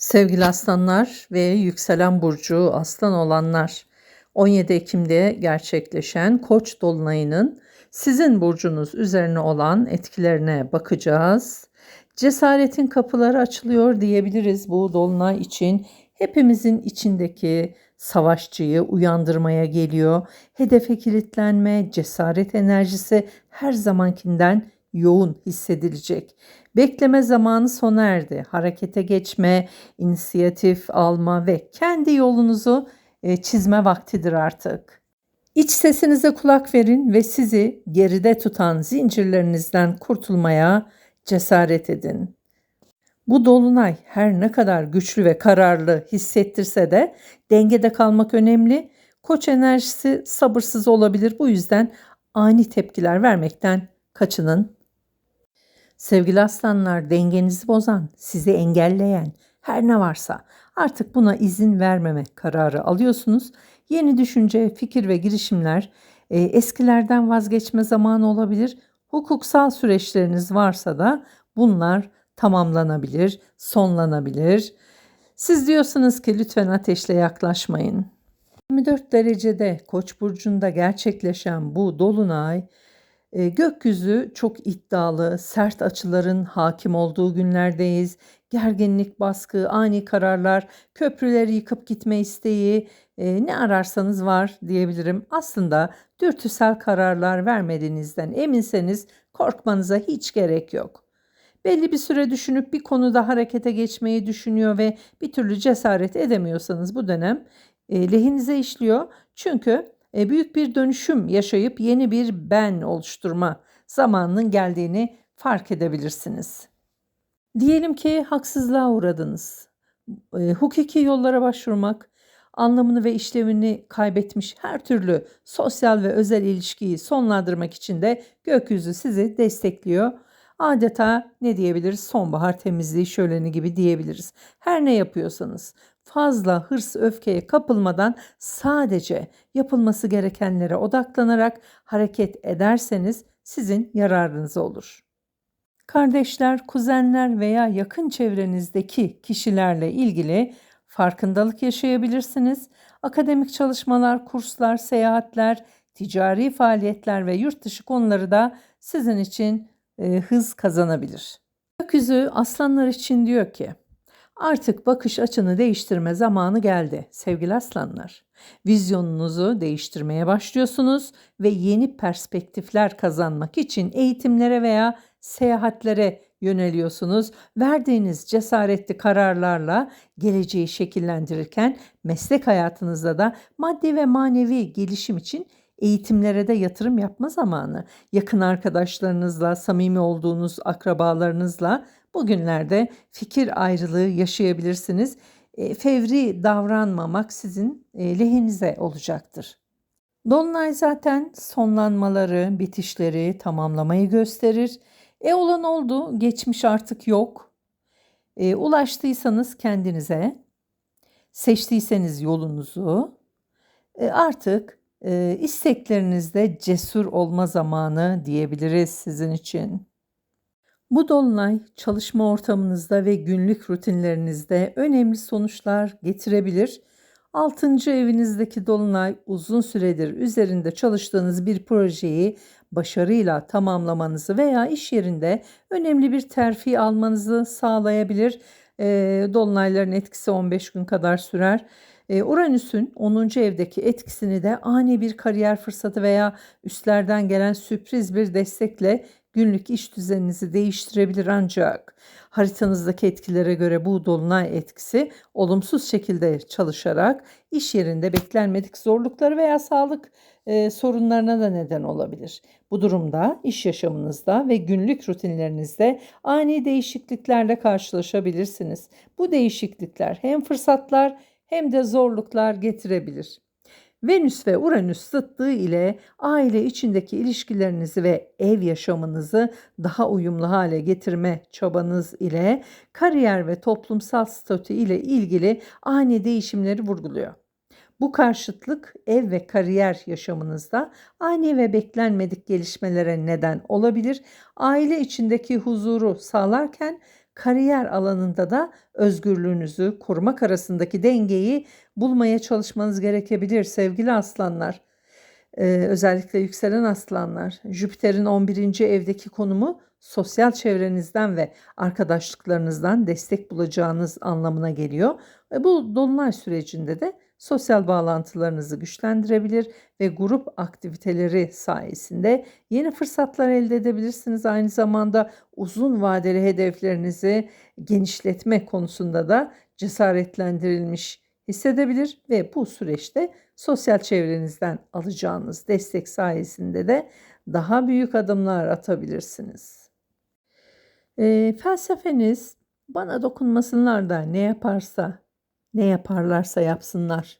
Sevgili aslanlar ve yükselen burcu aslan olanlar 17 Ekim'de gerçekleşen Koç dolunayının sizin burcunuz üzerine olan etkilerine bakacağız. Cesaretin kapıları açılıyor diyebiliriz bu dolunay için. Hepimizin içindeki savaşçıyı uyandırmaya geliyor. Hedefe kilitlenme, cesaret enerjisi her zamankinden yoğun hissedilecek. Bekleme zamanı sona erdi. Harekete geçme, inisiyatif alma ve kendi yolunuzu e, çizme vaktidir artık. İç sesinize kulak verin ve sizi geride tutan zincirlerinizden kurtulmaya cesaret edin. Bu dolunay her ne kadar güçlü ve kararlı hissettirse de dengede kalmak önemli. Koç enerjisi sabırsız olabilir. Bu yüzden ani tepkiler vermekten kaçının. Sevgili aslanlar dengenizi bozan, sizi engelleyen her ne varsa artık buna izin vermeme kararı alıyorsunuz. Yeni düşünce, fikir ve girişimler e, eskilerden vazgeçme zamanı olabilir. Hukuksal süreçleriniz varsa da bunlar tamamlanabilir, sonlanabilir. Siz diyorsunuz ki lütfen ateşle yaklaşmayın. 24 derecede Koç burcunda gerçekleşen bu dolunay e, gökyüzü çok iddialı, sert açıların hakim olduğu günlerdeyiz. Gerginlik, baskı, ani kararlar, köprüleri yıkıp gitme isteği, e, ne ararsanız var diyebilirim. Aslında dürtüsel kararlar vermediğinizden eminseniz korkmanıza hiç gerek yok. Belli bir süre düşünüp bir konuda harekete geçmeyi düşünüyor ve bir türlü cesaret edemiyorsanız bu dönem e, lehinize işliyor. Çünkü büyük bir dönüşüm yaşayıp yeni bir ben oluşturma zamanının geldiğini fark edebilirsiniz. Diyelim ki haksızlığa uğradınız. E, hukuki yollara başvurmak, anlamını ve işlevini kaybetmiş her türlü sosyal ve özel ilişkiyi sonlandırmak için de gökyüzü sizi destekliyor. Adeta ne diyebiliriz? Sonbahar temizliği şöleni gibi diyebiliriz. Her ne yapıyorsanız fazla hırs öfkeye kapılmadan sadece yapılması gerekenlere odaklanarak hareket ederseniz sizin yararınıza olur. Kardeşler, kuzenler veya yakın çevrenizdeki kişilerle ilgili farkındalık yaşayabilirsiniz. Akademik çalışmalar, kurslar, seyahatler, ticari faaliyetler ve yurt dışı konuları da sizin için e, hız kazanabilir. Gökyüzü aslanlar için diyor ki Artık bakış açını değiştirme zamanı geldi sevgili aslanlar. Vizyonunuzu değiştirmeye başlıyorsunuz ve yeni perspektifler kazanmak için eğitimlere veya seyahatlere yöneliyorsunuz. Verdiğiniz cesaretli kararlarla geleceği şekillendirirken meslek hayatınızda da maddi ve manevi gelişim için eğitimlere de yatırım yapma zamanı. Yakın arkadaşlarınızla, samimi olduğunuz akrabalarınızla bugünlerde fikir ayrılığı yaşayabilirsiniz. E, fevri davranmamak sizin e, lehinize olacaktır. Dolunay zaten sonlanmaları, bitişleri, tamamlamayı gösterir. E olan oldu, geçmiş artık yok. E, ulaştıysanız kendinize, seçtiyseniz yolunuzu, e, artık e, isteklerinizde cesur olma zamanı diyebiliriz sizin için. Bu dolunay çalışma ortamınızda ve günlük rutinlerinizde önemli sonuçlar getirebilir. 6. evinizdeki dolunay uzun süredir üzerinde çalıştığınız bir projeyi başarıyla tamamlamanızı veya iş yerinde önemli bir terfi almanızı sağlayabilir. E, dolunayların etkisi 15 gün kadar sürer. E, Uranüs'ün 10. evdeki etkisini de ani bir kariyer fırsatı veya üstlerden gelen sürpriz bir destekle günlük iş düzeninizi değiştirebilir ancak haritanızdaki etkilere göre bu dolunay etkisi olumsuz şekilde çalışarak iş yerinde beklenmedik zorlukları veya sağlık e, sorunlarına da neden olabilir. Bu durumda iş yaşamınızda ve günlük rutinlerinizde ani değişikliklerle karşılaşabilirsiniz. Bu değişiklikler hem fırsatlar hem de zorluklar getirebilir. Venüs ve Uranüs zıttığı ile aile içindeki ilişkilerinizi ve ev yaşamınızı daha uyumlu hale getirme çabanız ile kariyer ve toplumsal statü ile ilgili ani değişimleri vurguluyor. Bu karşıtlık ev ve kariyer yaşamınızda ani ve beklenmedik gelişmelere neden olabilir. Aile içindeki huzuru sağlarken Kariyer alanında da özgürlüğünüzü korumak arasındaki dengeyi bulmaya çalışmanız gerekebilir sevgili aslanlar. Ee, özellikle yükselen aslanlar. Jüpiter'in 11. evdeki konumu sosyal çevrenizden ve arkadaşlıklarınızdan destek bulacağınız anlamına geliyor. Ve bu dolunay sürecinde de sosyal bağlantılarınızı güçlendirebilir ve grup aktiviteleri sayesinde yeni fırsatlar elde edebilirsiniz. Aynı zamanda uzun vadeli hedeflerinizi genişletme konusunda da cesaretlendirilmiş hissedebilir ve bu süreçte sosyal çevrenizden alacağınız destek sayesinde de daha büyük adımlar atabilirsiniz. E, felsefeniz bana dokunmasınlar da ne yaparsa, ne yaparlarsa yapsınlar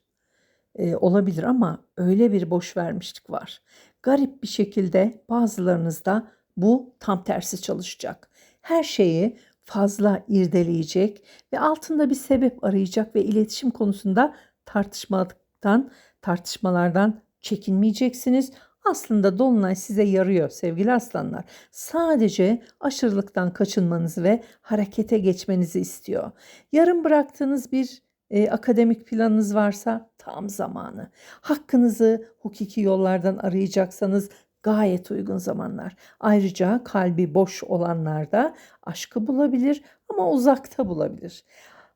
e, olabilir ama öyle bir boş vermişlik var. Garip bir şekilde bazılarınızda bu tam tersi çalışacak. Her şeyi fazla irdeleyecek ve altında bir sebep arayacak ve iletişim konusunda tartışmadan, tartışmalardan çekinmeyeceksiniz. Aslında dolunay size yarıyor sevgili aslanlar. Sadece aşırılıktan kaçınmanızı ve harekete geçmenizi istiyor. Yarım bıraktığınız bir e, akademik planınız varsa tam zamanı. Hakkınızı hukuki yollardan arayacaksanız gayet uygun zamanlar. Ayrıca kalbi boş olanlar da aşkı bulabilir ama uzakta bulabilir.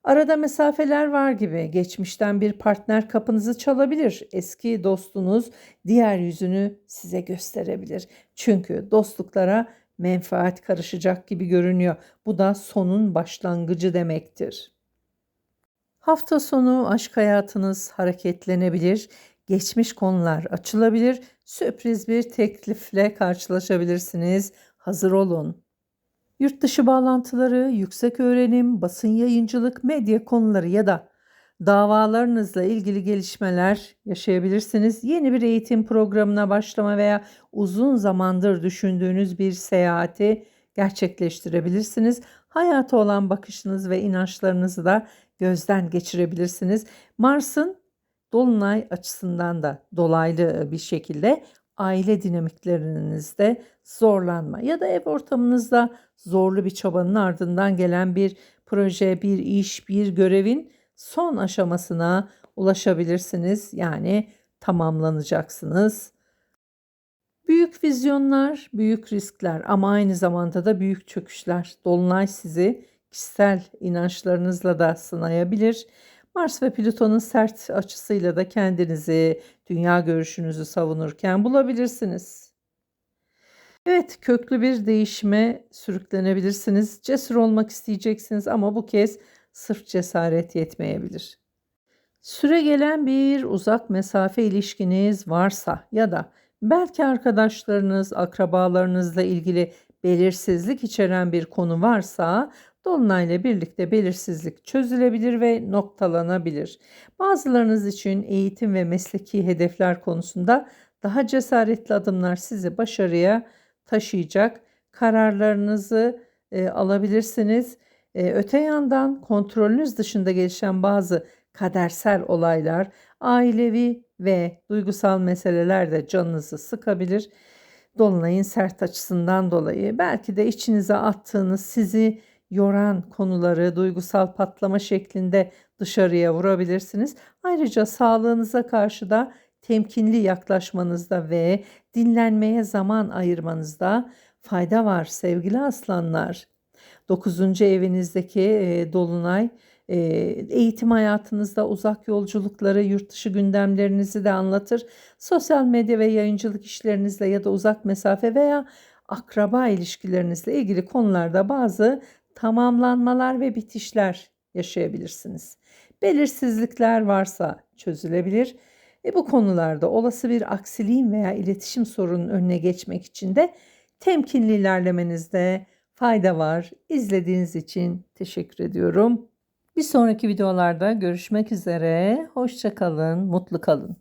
Arada mesafeler var gibi geçmişten bir partner kapınızı çalabilir. Eski dostunuz diğer yüzünü size gösterebilir. Çünkü dostluklara menfaat karışacak gibi görünüyor. Bu da sonun başlangıcı demektir. Hafta sonu aşk hayatınız hareketlenebilir, geçmiş konular açılabilir, sürpriz bir teklifle karşılaşabilirsiniz. Hazır olun. Yurt dışı bağlantıları, yüksek öğrenim, basın yayıncılık, medya konuları ya da davalarınızla ilgili gelişmeler yaşayabilirsiniz. Yeni bir eğitim programına başlama veya uzun zamandır düşündüğünüz bir seyahati gerçekleştirebilirsiniz. Hayata olan bakışınız ve inançlarınızı da gözden geçirebilirsiniz. Mars'ın dolunay açısından da dolaylı bir şekilde aile dinamiklerinizde zorlanma ya da ev ortamınızda zorlu bir çabanın ardından gelen bir proje, bir iş, bir görevin son aşamasına ulaşabilirsiniz. Yani tamamlanacaksınız. Büyük vizyonlar, büyük riskler ama aynı zamanda da büyük çöküşler. Dolunay sizi kişisel inançlarınızla da sınayabilir. Mars ve Plüton'un sert açısıyla da kendinizi, dünya görüşünüzü savunurken bulabilirsiniz. Evet, köklü bir değişime sürüklenebilirsiniz. Cesur olmak isteyeceksiniz ama bu kez sırf cesaret yetmeyebilir. Süre gelen bir uzak mesafe ilişkiniz varsa ya da belki arkadaşlarınız, akrabalarınızla ilgili belirsizlik içeren bir konu varsa Dolunayla birlikte belirsizlik çözülebilir ve noktalanabilir. Bazılarınız için eğitim ve mesleki hedefler konusunda daha cesaretli adımlar sizi başarıya taşıyacak. Kararlarınızı e, alabilirsiniz. E, öte yandan kontrolünüz dışında gelişen bazı kadersel olaylar, ailevi ve duygusal meseleler de canınızı sıkabilir. Dolunayın sert açısından dolayı belki de içinize attığınız sizi yoran konuları duygusal patlama şeklinde dışarıya vurabilirsiniz. Ayrıca sağlığınıza karşı da temkinli yaklaşmanızda ve dinlenmeye zaman ayırmanızda fayda var sevgili aslanlar. 9. evinizdeki e, dolunay e, eğitim hayatınızda uzak yolculukları, yurt dışı gündemlerinizi de anlatır. Sosyal medya ve yayıncılık işlerinizle ya da uzak mesafe veya akraba ilişkilerinizle ilgili konularda bazı tamamlanmalar ve bitişler yaşayabilirsiniz. Belirsizlikler varsa çözülebilir. E bu konularda olası bir aksiliğin veya iletişim sorunun önüne geçmek için de temkinli ilerlemenizde fayda var. İzlediğiniz için teşekkür ediyorum. Bir sonraki videolarda görüşmek üzere. Hoşçakalın, mutlu kalın.